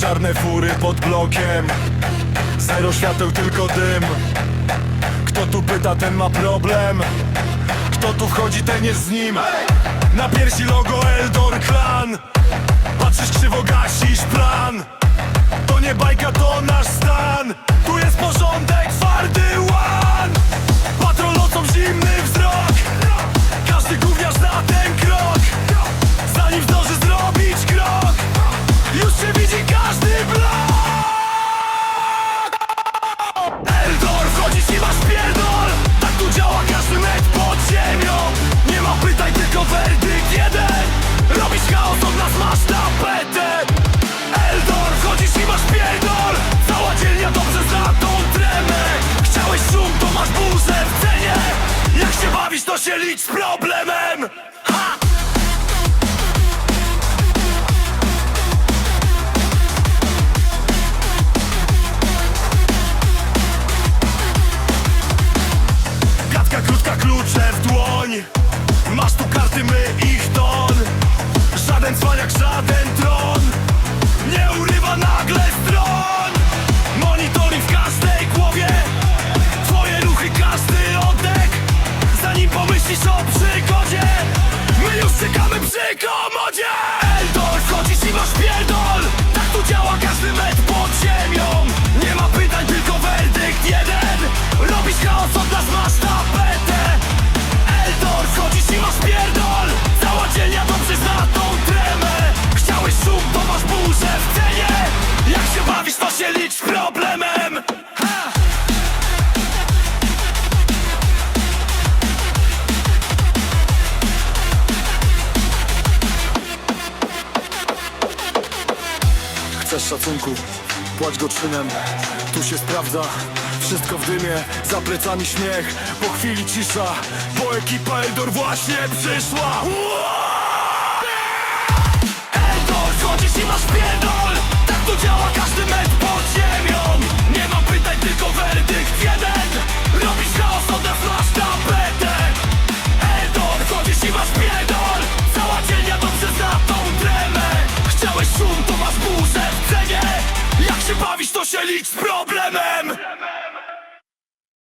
Czarne fury pod blokiem. Zero świateł, tylko dym. Kto tu pyta, ten ma problem. Kto tu wchodzi, ten jest z nim. Na piersi logo Eldor Clan Patrzysz krzywo, gasisz plan. To nie bajka, to nasz masz tapetę Eldor, wchodzisz i masz pierdol! Cała dzielnia dobrze zna tą tremę! Chciałeś szum, to masz burzę w cenie! Jak się bawisz, to się licz z problemem! Ha! Gadka krótka, klucze w dłoń. Masz tu karty, my ich ton Żaden cwaniak, żaden tron Nie urywa nagle stron. Monitoring w każdej głowie. Twoje ruchy, każdy oddech. Zanim pomyślisz o przygodzie My już czekamy przy komodzie Chcesz szacunku? Płać go czynem. Tu się sprawdza Wszystko w dymie Za plecami śmiech. Po chwili cisza Bo ekipa Eldor właśnie przyszła. Eldor, chodzisz i masz pierdol to się licz z problemem